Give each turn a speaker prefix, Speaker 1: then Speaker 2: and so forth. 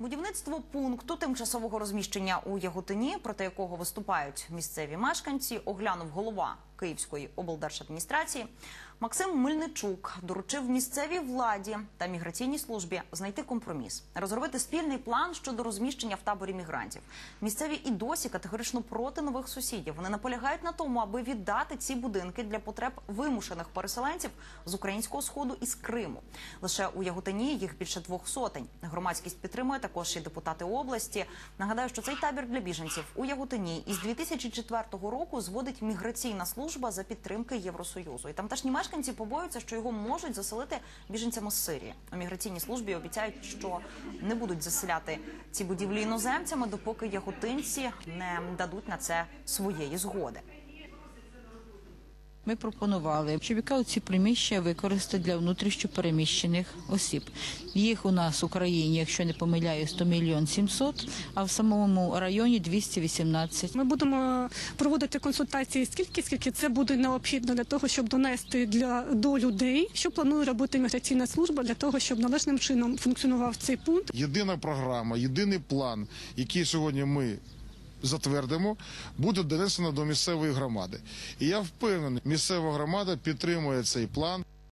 Speaker 1: Будівництво пункту тимчасового розміщення у Яготині, проти якого виступають місцеві мешканці, оглянув голова Київської облдержадміністрації. Максим Мельничук доручив місцевій владі та міграційній службі знайти компроміс, розробити спільний план щодо розміщення в таборі мігрантів. Місцеві і досі категорично проти нових сусідів. Вони наполягають на тому, аби віддати ці будинки для потреб вимушених переселенців з українського сходу і з Криму. Лише у Яготині їх більше двох сотень. Громадськість підтримує також і депутати області. Нагадаю, що цей табір для біженців у Яготині із 2004 року зводить міграційна служба за підтримки Євросоюзу. І тамтешні мешканці побоюються, що його можуть заселити біженцями з Сирії. У міграційній службі обіцяють, що не будуть заселяти ці будівлі іноземцями, допоки яготинці не дадуть на це своєї згоди.
Speaker 2: Ми пропонували, щоб яка ці приміщення використати для внутрішньопереміщених осіб. Їх у нас в Україні, якщо не помиляю, 100 мільйон 700, а в самому районі 218.
Speaker 3: Ми будемо проводити консультації скільки, скільки це буде необхідно для того, щоб донести для до людей, що планує робити міграційна служба для того, щоб належним чином функціонував цей пункт.
Speaker 4: Єдина програма, єдиний план, який сьогодні ми затвердимо, буде донесено до місцевої громади. І я впевнений, місцева громада підтримує цей план.